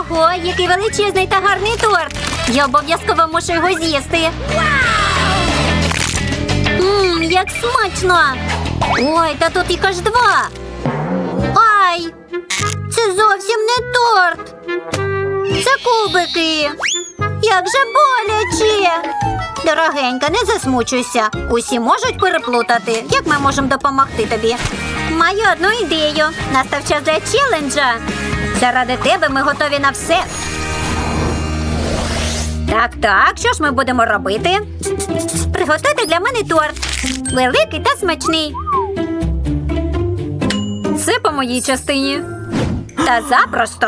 Ого, який величезний та гарний торт! Я обов'язково мушу його з'їсти. Ммм, як смачно! Ой, та тут їх аж два. Ай! Це зовсім не торт. Це кубики. Як же боляче. Дорогенька, не засмучуйся. Усі можуть переплутати. Як ми можемо допомогти тобі? Маю одну ідею. Настав час для челенджа. Заради тебе ми готові на все. Так, так, що ж ми будемо робити? Приготуйте для мене торт. Великий та смачний. Це по моїй частині. Та запросто.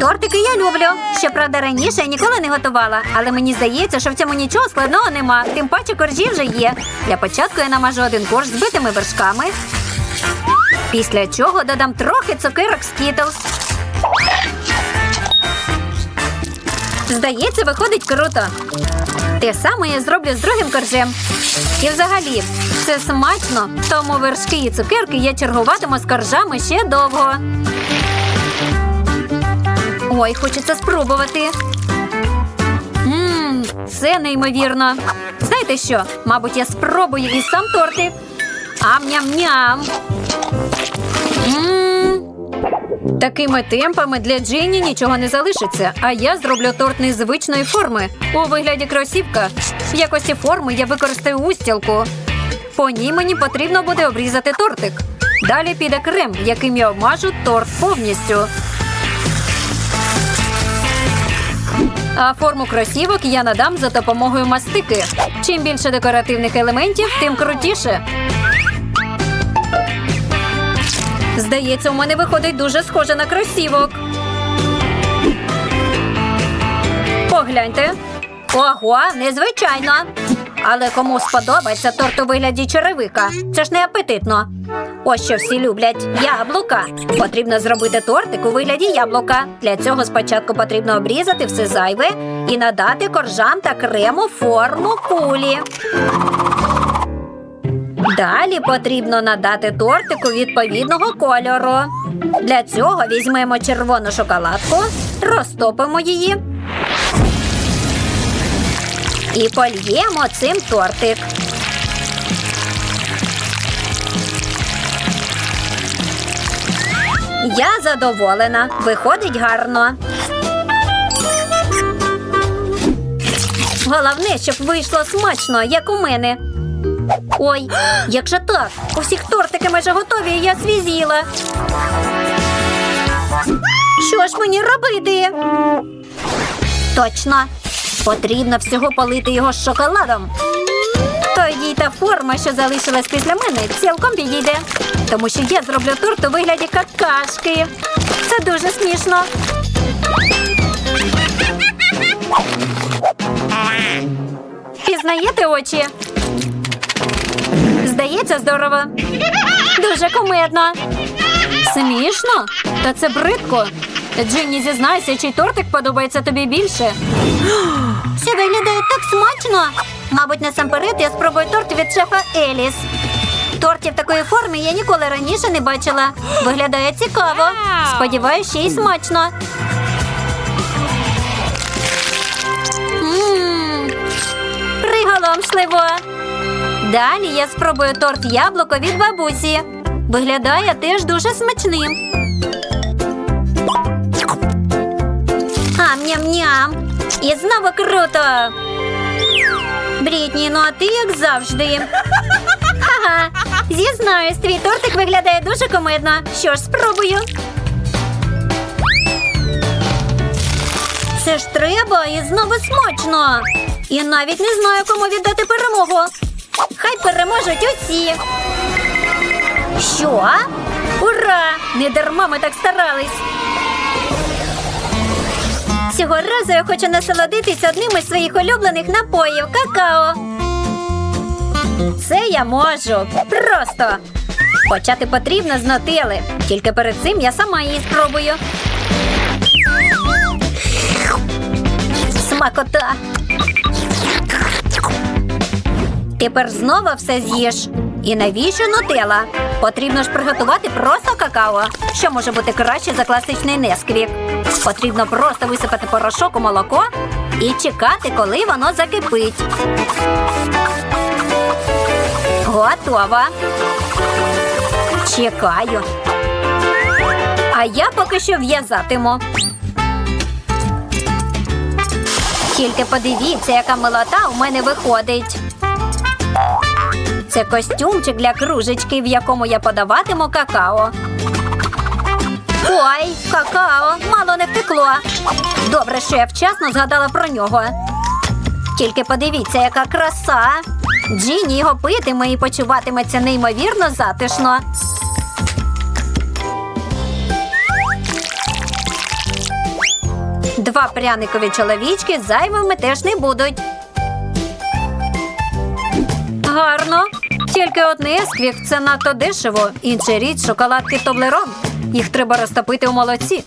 Тортики я люблю. Щоправда, раніше я ніколи не готувала, але мені здається, що в цьому нічого складного нема. Тим паче коржі вже є. Для початку я намажу один корж з битими вершками. Після чого додам трохи цукерок Skittles. Здається, виходить круто. Те саме я зроблю з другим коржем. І взагалі, це смачно, тому вершки і цукерки я чергуватиму з коржами ще довго. Ой, хочеться спробувати. Ммм, це неймовірно. Знаєте що? Мабуть, я спробую і сам тортик. Ам-ням-ням. Такими темпами для Джині нічого не залишиться, а я зроблю торт незвичної форми у вигляді кросівка. В якості форми я використаю устілку. По ній мені потрібно буде обрізати тортик. Далі піде крем, яким я обмажу торт повністю. А форму кросівок я надам за допомогою мастики. Чим більше декоративних елементів, тим крутіше. Здається, у мене виходить дуже схоже на кросівок. Погляньте. Ого, незвичайно. Але кому сподобається торт у вигляді черевика? Це ж не апетитно. Ось що всі люблять яблука. Потрібно зробити тортик у вигляді яблука. Для цього спочатку потрібно обрізати все зайве і надати коржам та крему форму кулі. Далі потрібно надати тортику відповідного кольору. Для цього візьмемо червону шоколадку, розтопимо її і польємо цим тортик. Я задоволена. Виходить гарно. Головне, щоб вийшло смачно, як у мене. Ой, як же так? У тортики майже готові, я свій з'їла. Що ж мені робити? Точно. Потрібно всього полити його з шоколадом. Тоді та форма, що залишилась після мене, цілком підійде. Тому що я зроблю торт у вигляді какашки. Це дуже смішно. Пізнаєте очі? Здається, здорово. Дуже кумедно. Смішно? Та це бридко. Джинні, зізнайся, чий тортик подобається тобі більше. Це виглядає так смачно. Мабуть, насамперед я спробую торт від шефа Еліс. Тортів такої форми я ніколи раніше не бачила. Виглядає цікаво. Сподіваюсь, ще й смачно. Приголомшливо. Далі я спробую торт яблуко від бабусі. Виглядає теж дуже смачним. Ам-ням-ням. І знову круто. Брітні, ну а ти як завжди. Ага, зізнаюсь, твій тортик виглядає дуже комедно. Що ж, спробую. Це ж треба і знову смачно. І навіть не знаю, кому віддати перемогу. Хай переможуть усі. Що? Ура! Не дарма ми так старались. Цього разу я хочу насолодитися одним із своїх улюблених напоїв какао. Це я можу. Просто. Почати потрібно з нотели. Тільки перед цим я сама її спробую. Смакота. Тепер знову все з'їш. І навіщо нутела? Потрібно ж приготувати просто какао, що може бути краще за класичний несквік. Потрібно просто висипати порошок у молоко і чекати, коли воно закипить. Готово. Чекаю. А я поки що в'язатиму. Тільки подивіться, яка милота у мене виходить. Це костюмчик для кружечки, в якому я подаватиму какао. Ой, какао, мало не втекло. Добре, що я вчасно згадала про нього. Тільки подивіться, яка краса. Джині його питиме і почуватиметься неймовірно затишно. Два пряникові чоловічки зайвими теж не будуть. Гарно. Тільки от несквік це надто дешево. Інша річ шоколадки Тоблерон. Їх треба розтопити у молоці.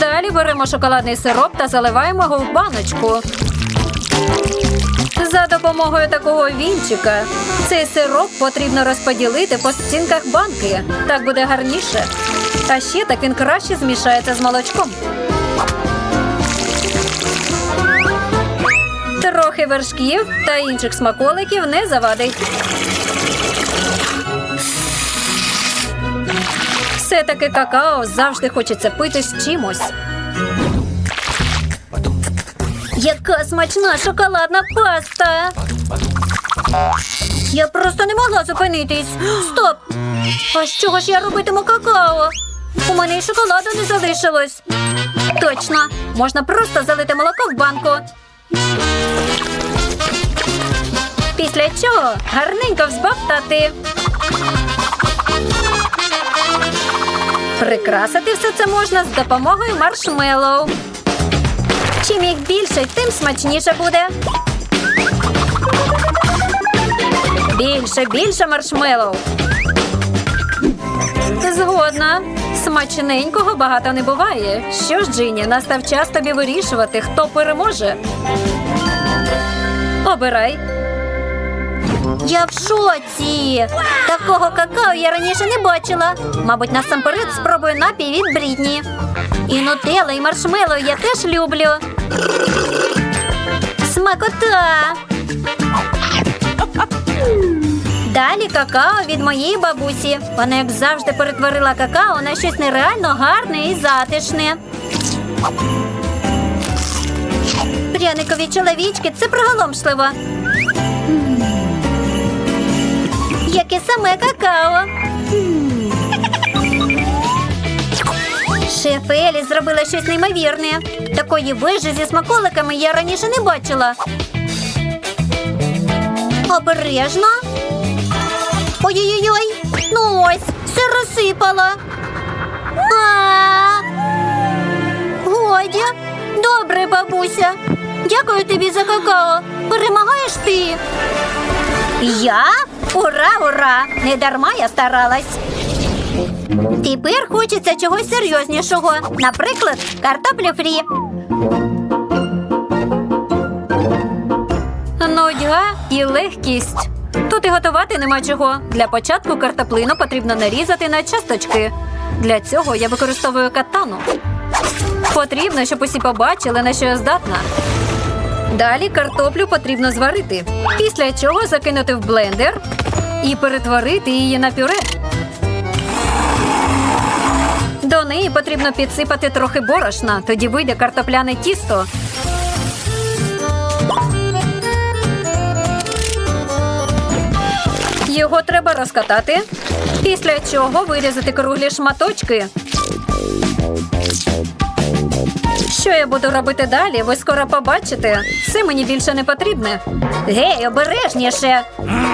Далі беремо шоколадний сироп та заливаємо його в баночку. За допомогою такого вінчика цей сироп потрібно розподілити по стінках банки. Так буде гарніше. А ще так він краще змішається з молочком. Трохи вершків та інших смаколиків не завадить. Все-таки какао завжди хочеться пити з чимось. Яка смачна шоколадна паста. Я просто не могла зупинитись. Стоп! А з чого ж я робитиму какао? У мене і шоколаду не залишилось. Точно, можна просто залити молоко в банку. Після чого гарненько взбавтати. Прикрасити все це можна з допомогою маршмеллоу. Чим їх більше, тим смачніше буде. Більше, більше маршмеллоу. Згодна. Смачненького багато не буває. Що ж, Джині, настав час тобі вирішувати, хто переможе. Обирай. Я в шоці. Такого какао я раніше не бачила. Мабуть, насамперед спробую напій від Брітні. І нутелла, і маршмеллоу я теж люблю. Смакота. Далі какао від моєї бабусі. Вона, як завжди, перетворила какао на щось нереально гарне і затишне. Пряникові чоловічки це приголомшливо. Яке саме какао. Шеф Елі зробила щось неймовірне. Такої вижи зі смаколиками я раніше не бачила. Обережно. Ой-ой-ой. Ну ось, все розсипала. А. Годі. Добре, бабуся. Дякую тобі за какао. Перемагаєш ти. Я? Ура, ура! Не дарма я старалась. Тепер хочеться чогось серйознішого. Наприклад, картоплю фрі. Нудьга і легкість. Тут і готувати нема чого. Для початку картоплину потрібно нарізати на часточки. Для цього я використовую катану. Потрібно, щоб усі побачили, на що я здатна. Далі картоплю потрібно зварити, після чого закинути в блендер і перетворити її на пюре. До неї потрібно підсипати трохи борошна, тоді вийде картопляне тісто. Його треба розкатати, після чого вирізати круглі шматочки. Що я буду робити далі, ви скоро побачите. Це мені більше не потрібне. Гей, обережніше.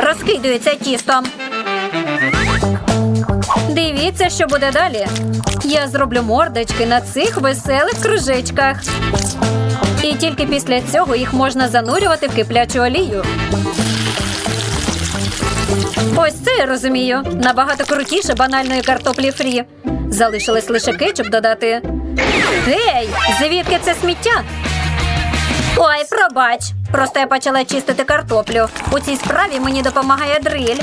Розкидується тістом. Дивіться, що буде далі. Я зроблю мордочки на цих веселих кружечках. І тільки після цього їх можна занурювати в киплячу олію. Ось це я розумію. Набагато крутіше банальної картоплі фрі. Залишилось лише кетчуп додати. Гей, звідки це сміття? Ой, пробач. Просто я почала чистити картоплю. У цій справі мені допомагає дриль.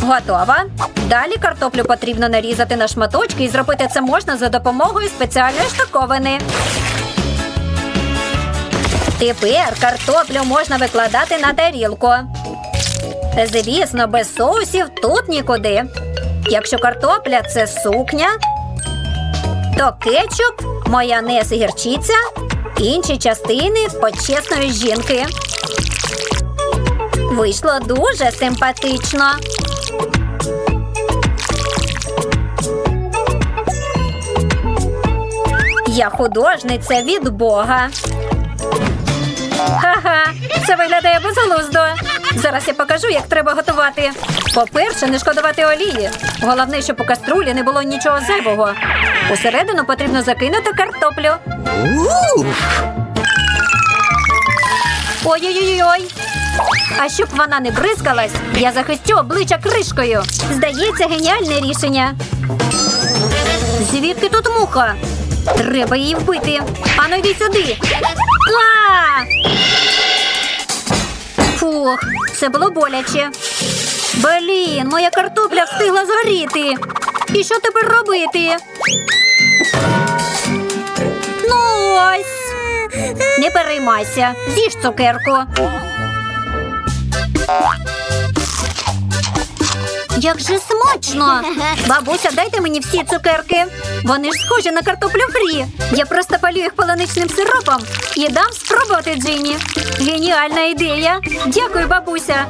Готова. Далі картоплю потрібно нарізати на шматочки і зробити це можна за допомогою спеціальної штуковини. Тепер картоплю можна викладати на тарілку. Звісно, без соусів тут нікуди. Якщо картопля це сукня, то кетчуп, майонез і гірчиця, інші частини почесної жінки. Вийшло дуже симпатично. Я художниця від Бога. Ха-ха, це виглядає безглуздо. Зараз я покажу, як треба готувати. По-перше, не шкодувати олії. Головне, щоб у каструлі не було нічого зайвого. Усередину потрібно закинути картоплю. Ой-ой-ой. А щоб вона не бризкалась, я захистю обличчя кришкою. Здається, геніальне рішення. Звідки тут муха? Треба її вбити. Ану йди сюди. А! Фух, це було боляче. Блін, моя картопля встигла згоріти. І що тепер робити? Ну ось. Не переймайся, з'їж цукерку. Як же смачно! Бабуся, дайте мені всі цукерки. Вони ж схожі на картоплю фрі. Я просто палю їх полуничним сиропом і дам спробувати Джині. Геніальна ідея. Дякую, бабуся.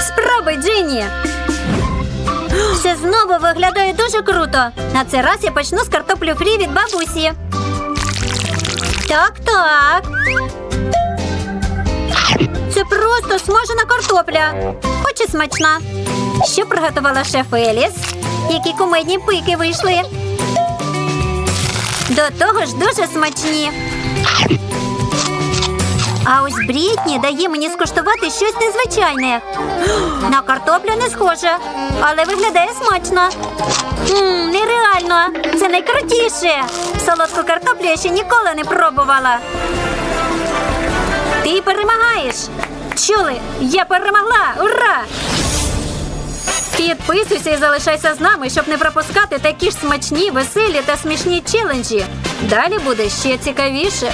Спробуй, Джині. Все знову виглядає дуже круто. На цей раз я почну з картоплю фрі від бабусі. Так, так. Просто смажена картопля. Хоч і смачна. Що приготувала шеф Еліс? Які кумедні пики вийшли. До того ж дуже смачні. А ось Брітні дає мені скуштувати щось незвичайне. На картоплю не схоже, але виглядає смачно. Мм, нереально! Це найкрутіше. Солодку картоплю я ще ніколи не пробувала. Ти перемагаєш. Чули? Я перемогла! Ура! Підписуйся і залишайся з нами, щоб не пропускати такі ж смачні, веселі та смішні челенджі. Далі буде ще цікавіше.